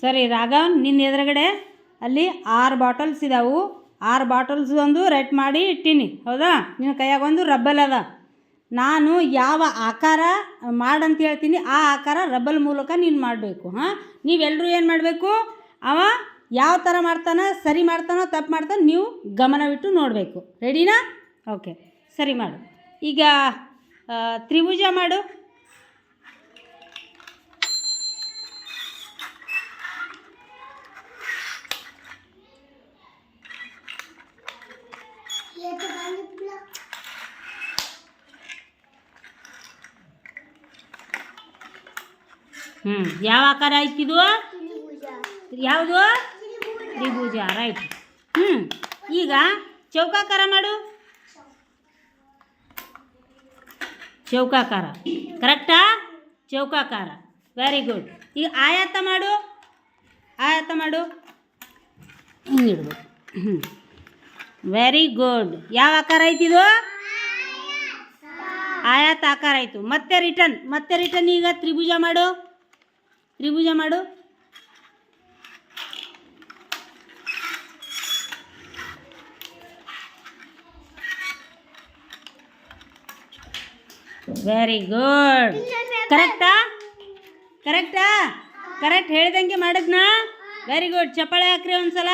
ಸರಿ ರಾಘವ್ ನಿನ್ನ ಎದುರುಗಡೆ ಅಲ್ಲಿ ಆರು ಬಾಟಲ್ಸ್ ಇದ್ದಾವು ಆರು ಬಾಟಲ್ಸ್ ಒಂದು ರೆಡ್ ಮಾಡಿ ಇಟ್ಟೀನಿ, ಹೌದಾ? ನಿನ್ನ ಕೈಯಾಗ ಒಂದು ರಬ್ಬಲ್ ಅದ. ನಾನು ಯಾವ ಆಕಾರ ಮಾಡಂತ ಹೇಳ್ತೀನಿ ಆ ಆಕಾರ ರಬ್ಬಲ್ ಮೂಲಕ ನೀನು ಮಾಡಬೇಕು, ಹಾಂ? ನೀವೆಲ್ಲರೂ ಏನು ಮಾಡಬೇಕು? ಅವ ಯಾವ ಥರ ಮಾಡ್ತಾನೆ, ಸರಿ ಮಾಡ್ತಾನೋ, ತಪ್ಪು ಮಾಡ್ತಾನೆ, ನೀವು ಗಮನವಿಟ್ಟು ನೋಡಬೇಕು. ರೆಡಿನಾ ಓಕೆ ಸರಿ ಮಾಡು. ಈಗ ತ್ರಿಭುಜ ಮಾಡು. ಹ್ಞೂ ಯಾವ ಆಕಾರ ಆಯ್ತಿದು ಯಾವುದು? ತ್ರಿಭುಜ. ರೈಟ್ ಹ್ಞೂ ಈಗ ಚೌಕಾಕಾರ ಮಾಡು. ಚೌಕಾಕಾರ. ಕರೆಕ್ಟಾ ಚೌಕಾಕಾರ. ವೆರಿ ಗುಡ್ ಈಗ ಆಯಾತ ಮಾಡು. ಆಯಾತ ಮಾಡು. ಹಿಂಗಿಡ್ಬೇಕು ಹ್ಞೂ ವೆರಿ ಗುಡ್ ಯಾವ ಆಕಾರ ಐತಿದು ಆಯಾತ ಆಕಾರ ಆಯಿತು. ಮತ್ತೆ ರಿಟರ್ನ್ ಮತ್ತೆ ರಿಟರ್ನ್ ಈಗ ತ್ರಿಭುಜ ಮಾಡು. ತ್ರಿಭುಜ ಮಾಡು. ವೆರಿ ಗುಡ್ ಕರೆಕ್ಟಾ ಕರೆಕ್ಟಾ ಕರೆಕ್ಟ್ ಹೇಳ್ದಂಗೆ ಮಾಡಿದ್ನಾ? ವೆರಿ ಗುಡ್ ಚಪ್ಪಾಳೆ ಹಾಕ್ರಿ ಒಂದ್ಸಲ.